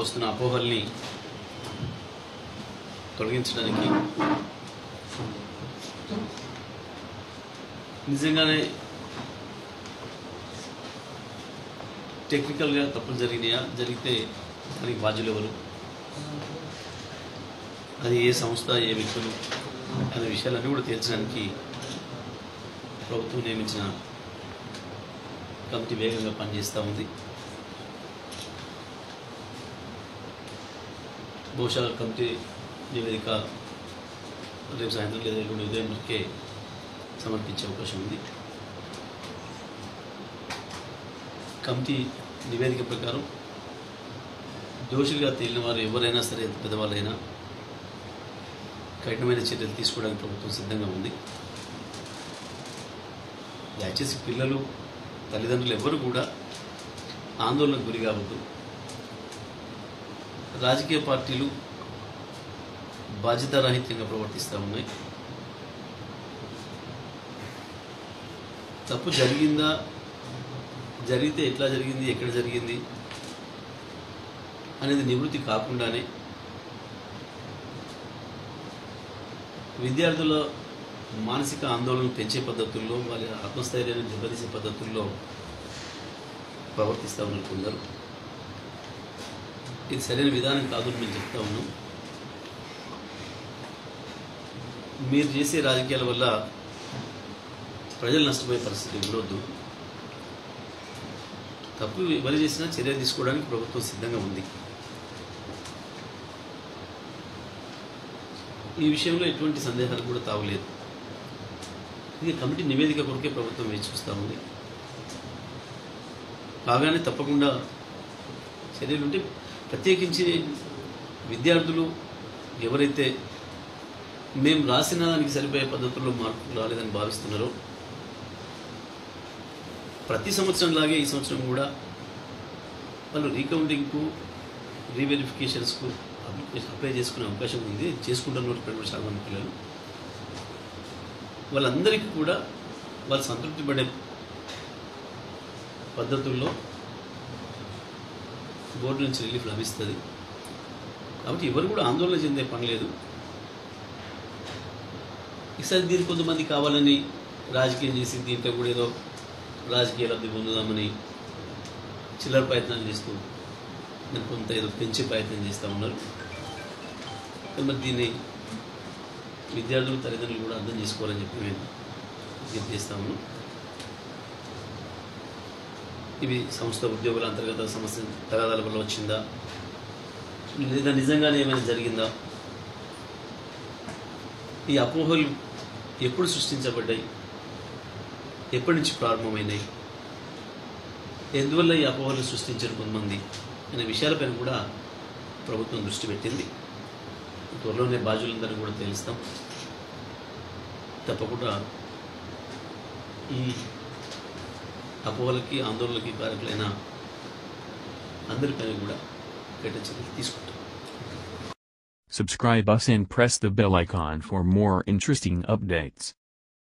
వస్తున్న అపోహల్ని తొలగించడానికి నిజంగానే టెక్నికల్గా తప్పులు జరిగినాయా? జరిగితే దానికి బాధ్యులు ఎవరు? అది ఏ సంస్థ ఏ వ్యక్తులు అనే విషయాలన్నీ కూడా తేల్చడానికి ప్రభుత్వం నియమించిన కమిటీ వేగంగా పనిచేస్తూ ఉంది. బహుశా కమిటీ నివేదిక రేపు సాయంత్రం లేదా ఎల్లుండి ఉదయం సమర్పించే అవకాశం ఉంది కమిటీ నివేదిక ప్రకారం దోషులుగా తేలిన వారు ఎవరైనా సరే పెద్దవాళ్ళైనా కఠినమైన చర్యలు తీసుకోవడానికి ప్రభుత్వం సిద్ధంగా ఉంది దయచేసి పిల్లలు తల్లిదండ్రులు ఎవరు కూడా ఆందోళనకు గురి కావద్దు రాజకీయ పార్టీలు బాధ్యతారాహిత్యంగా ప్రవర్తిస్తూ ఉన్నాయి. తప్పు జరిగిందా? జరిగితే ఎట్లా జరిగింది? ఎక్కడ జరిగింది? అనేది నివృత్తి కాకుండానే విద్యార్థుల మానసిక ఆందోళన పెంచే పద్ధతుల్లో వాళ్ళ ఆత్మస్థైర్యాన్ని దెబ్బతీసే పద్ధతుల్లో ప్రవర్తిస్తూ ఉన్నారు కొందరు. ఇది సరైన విధానం కాదు మేము చెప్తా ఉన్నాం మీరు చేసే రాజకీయాల వల్ల ప్రజలు నష్టపోయే పరిస్థితి ఉండొద్దు. తప్పు ఎవరు చేసినా చర్య తీసుకోవడానికి ప్రభుత్వం సిద్ధంగా ఉంది. ఈ విషయంలో ఎటువంటి సందేహాలు కూడా తావలేదు. ఇది కమిటీ నివేదిక కొరకే ప్రభుత్వం వేచి చూస్తూ ఉంది. కాగానే తప్పకుండా చర్యలుంటే ప్రత్యేకించి విద్యార్థులు ఎవరైతే మేము రాసిన దానికి సరిపోయే పద్ధతుల్లో మార్పులు రాలేదని భావిస్తున్నారో ప్రతి సంవత్సరం లాగే ఈ సంవత్సరం కూడా వాళ్ళు రీకౌంటింగ్కు రీవెరిఫికేషన్స్కు అప్లై చేసుకునే అవకాశం ఉంది చేసుకుంటున్నారు ఇక్కడ కూడా చాలా మంది పిల్లలు. వాళ్ళందరికీ కూడా వాళ్ళు సంతృప్తి పడే పద్ధతుల్లో బోర్డు నుంచి రిలీఫ్ లభిస్తుంది. కాబట్టి ఎవరు కూడా ఆందోళన చెందే పని లేదు. ఈసారి దీనికి కొంతమంది కావాలని రాజకీయం చేసి దీంట్లో కూడా ఏదో రాజకీయ లబ్ధి పొందుదామని చిల్లర ప్రయత్నాలు చేస్తూ నేను కొంత ఏదో పెంచే ప్రయత్నం చేస్తూ ఉన్నారు. మరి దీన్ని విద్యార్థులు తల్లిదండ్రులు కూడా అర్థం చేసుకోవాలని చెప్పి మేము విజ్ఞప్తి చేస్తా ఉన్నాం ఇవి సంస్థ ఉద్యోగుల అంతర్గత సమస్య తగాదాల వల్ల వచ్చిందా? లేదా నిజంగానే ఏమైనా జరిగిందా? ఈ అపోహలు ఎప్పుడు సృష్టించబడ్డాయి? ఎప్పటి నుంచి ప్రారంభమైనాయి? ఎందువల్ల ఈ అపోహలు సృష్టించారు కొంతమంది అనే విషయాలపైన కూడా ప్రభుత్వం దృష్టి పెట్టింది. త్వరలోనే బాధ్యులందరూ కూడా తెలుస్తాం. తప్పకుండా ఈ అపోహలకి ఆందోళనకి కారకులైన అందరిపైన కూడా కఠిన చర్యలు తీసుకుంటాం Subscribe us and press the bell icon for more interesting updates.